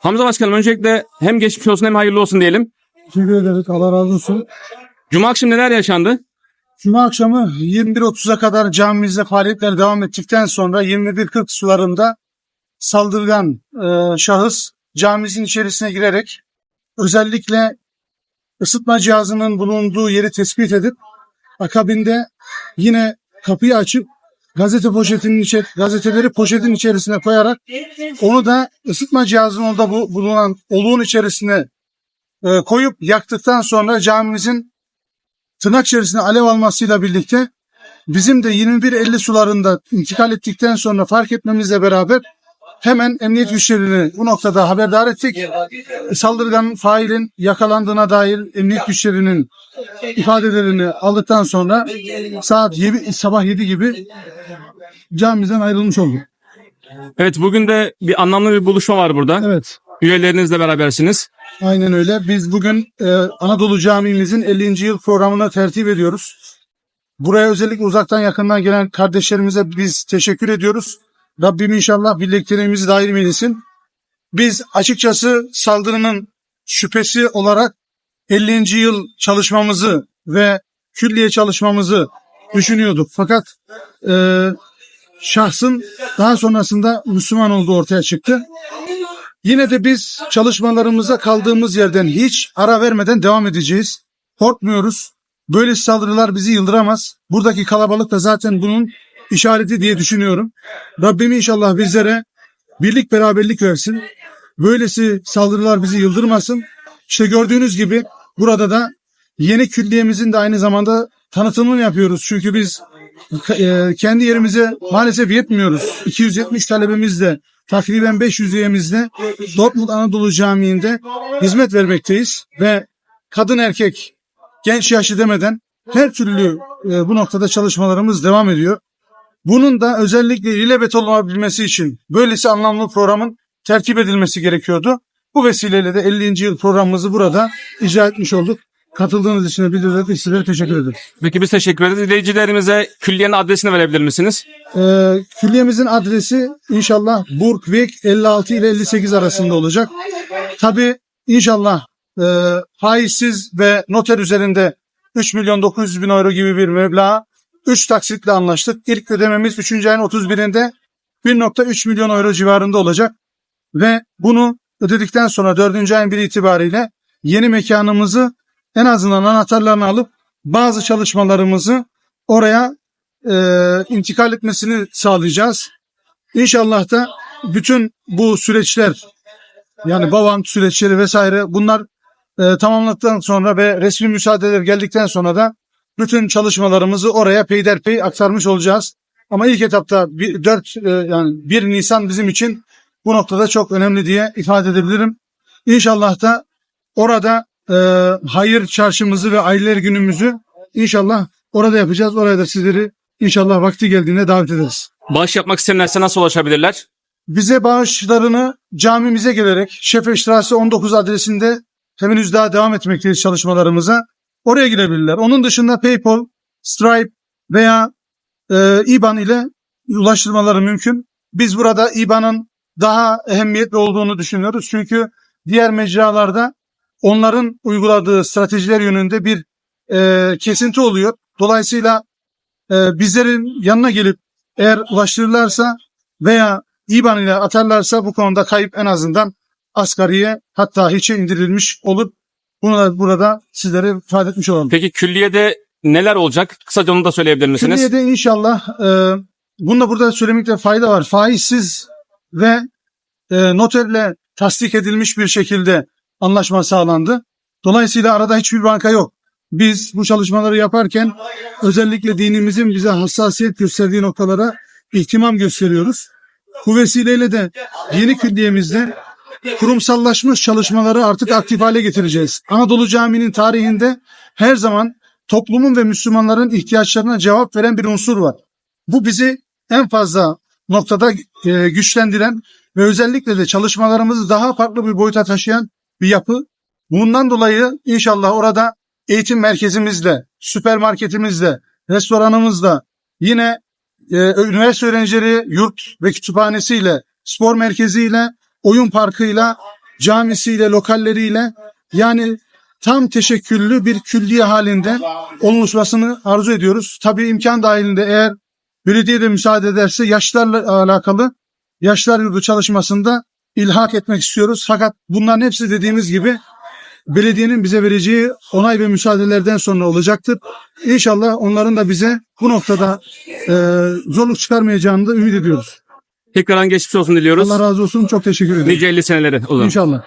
Hamza Başkanım öncelikle hem geçmiş olsun hem hayırlı olsun diyelim. Teşekkür ederiz. Allah razı olsun. Cuma akşamı neler yaşandı? Cuma akşamı 21.30'a kadar camimizde faaliyetler devam ettikten sonra 21.40 sularında saldırgan e, şahıs camimizin içerisine girerek özellikle ısıtma cihazının bulunduğu yeri tespit edip akabinde yine kapıyı açıp gazete poşetinin içer gazeteleri poşetin içerisine koyarak onu da ısıtma cihazının orada bu, bulunan oluğun içerisine e, koyup yaktıktan sonra camimizin tırnak içerisinde alev almasıyla birlikte bizim de 21.50 sularında intikal ettikten sonra fark etmemizle beraber hemen emniyet güçlerini bu noktada haberdar ettik. Saldırgan failin yakalandığına dair emniyet güçlerinin ifadelerini aldıktan sonra saat 7, sabah 7 gibi camimizden ayrılmış olduk. Evet bugün de bir anlamlı bir buluşma var burada. Evet. Üyelerinizle berabersiniz. Aynen öyle. Biz bugün e, Anadolu Camimizin 50. yıl programını tertip ediyoruz. Buraya özellikle uzaktan yakından gelen kardeşlerimize biz teşekkür ediyoruz. Rabbim inşallah birliklerimizi daim eylesin. Biz açıkçası saldırının şüphesi olarak 50. yıl çalışmamızı ve külliye çalışmamızı düşünüyorduk. Fakat e, şahsın daha sonrasında Müslüman olduğu ortaya çıktı. Yine de biz çalışmalarımıza kaldığımız yerden hiç ara vermeden devam edeceğiz. Korkmuyoruz. Böyle saldırılar bizi yıldıramaz. Buradaki kalabalık da zaten bunun işareti diye düşünüyorum. Rabbim inşallah bizlere birlik beraberlik versin. Böylesi saldırılar bizi yıldırmasın. İşte gördüğünüz gibi burada da yeni külliyemizin de aynı zamanda tanıtımını yapıyoruz. Çünkü biz e, kendi yerimize maalesef yetmiyoruz. 270 talebimizle takriben 500 üyemizle Dortmund Anadolu Camii'nde hizmet vermekteyiz ve kadın erkek genç yaşlı demeden her türlü e, bu noktada çalışmalarımız devam ediyor. Bunun da özellikle ilelebet olabilmesi için böylesi anlamlı programın tertip edilmesi gerekiyordu. Bu vesileyle de 50. yıl programımızı burada icra etmiş olduk. Katıldığınız için bir de sizlere teşekkür ederiz. Peki biz teşekkür ederiz. İzleyicilerimize külliyenin adresini verebilir misiniz? Ee, külliyemizin adresi inşallah Burgweg 56 ile 58 arasında olacak. Tabi inşallah e, faizsiz ve noter üzerinde 3 milyon 900 bin euro gibi bir meblağ 3 taksitle anlaştık. İlk ödememiz 3. ayın 31'inde 1.3 milyon euro civarında olacak. Ve bunu ödedikten sonra 4. ayın 1 itibariyle yeni mekanımızı en azından anahtarlarını alıp bazı çalışmalarımızı oraya e, intikal etmesini sağlayacağız. İnşallah da bütün bu süreçler yani Bavan süreçleri vesaire bunlar e, tamamladıktan sonra ve resmi müsaadeler geldikten sonra da bütün çalışmalarımızı oraya peyderpey aktarmış olacağız. Ama ilk etapta bir, 4 e, yani 1 Nisan bizim için bu noktada çok önemli diye ifade edebilirim. İnşallah da orada e, hayır çarşımızı ve aileler günümüzü inşallah orada yapacağız. Oraya da sizleri inşallah vakti geldiğinde davet ederiz. Bağış yapmak isteyenlerse nasıl ulaşabilirler? Bize bağışlarını camimize gelerek Şefeştrasi 19 adresinde henüz daha devam etmekteyiz çalışmalarımıza. Oraya girebilirler. Onun dışında PayPal, Stripe veya e, IBAN ile ulaştırmaları mümkün. Biz burada IBAN'ın daha ehemmiyetli olduğunu düşünüyoruz. Çünkü diğer mecralarda onların uyguladığı stratejiler yönünde bir e, kesinti oluyor. Dolayısıyla e, bizlerin yanına gelip eğer ulaştırırlarsa veya IBAN ile atarlarsa bu konuda kayıp en azından asgariye hatta hiçe indirilmiş olur. Bunu da burada sizlere ifade etmiş olalım. Peki külliyede neler olacak? Kısaca onu da söyleyebilir misiniz? Külliyede inşallah e, bunu da burada söylemekte fayda var. Faizsiz ve e, noterle tasdik edilmiş bir şekilde anlaşma sağlandı. Dolayısıyla arada hiçbir banka yok. Biz bu çalışmaları yaparken özellikle dinimizin bize hassasiyet gösterdiği noktalara ihtimam gösteriyoruz. Bu vesileyle de yeni külliyemizde kurumsallaşmış çalışmaları artık aktif hale getireceğiz. Anadolu Camii'nin tarihinde her zaman toplumun ve Müslümanların ihtiyaçlarına cevap veren bir unsur var. Bu bizi en fazla noktada e, güçlendiren ve özellikle de çalışmalarımızı daha farklı bir boyuta taşıyan bir yapı. Bundan dolayı inşallah orada eğitim merkezimizle, süpermarketimizle, restoranımızla, yine e, üniversite öğrencileri yurt ve kütüphanesiyle, spor merkeziyle, oyun parkıyla camisiyle, lokalleriyle yani tam teşekküllü bir külliye halinde oluşmasını arzu ediyoruz. Tabii imkan dahilinde eğer belediye de müsaade ederse yaşlarla alakalı yaşlar yurdu çalışmasında ilhak etmek istiyoruz. Fakat bunların hepsi dediğimiz gibi belediyenin bize vereceği onay ve müsaadelerden sonra olacaktır. İnşallah onların da bize bu noktada e, zorluk çıkarmayacağını da ümit ediyoruz. Tekrardan geçmiş olsun diliyoruz. Allah razı olsun. Çok teşekkür ederim. Nice 50 seneleri o zaman. İnşallah.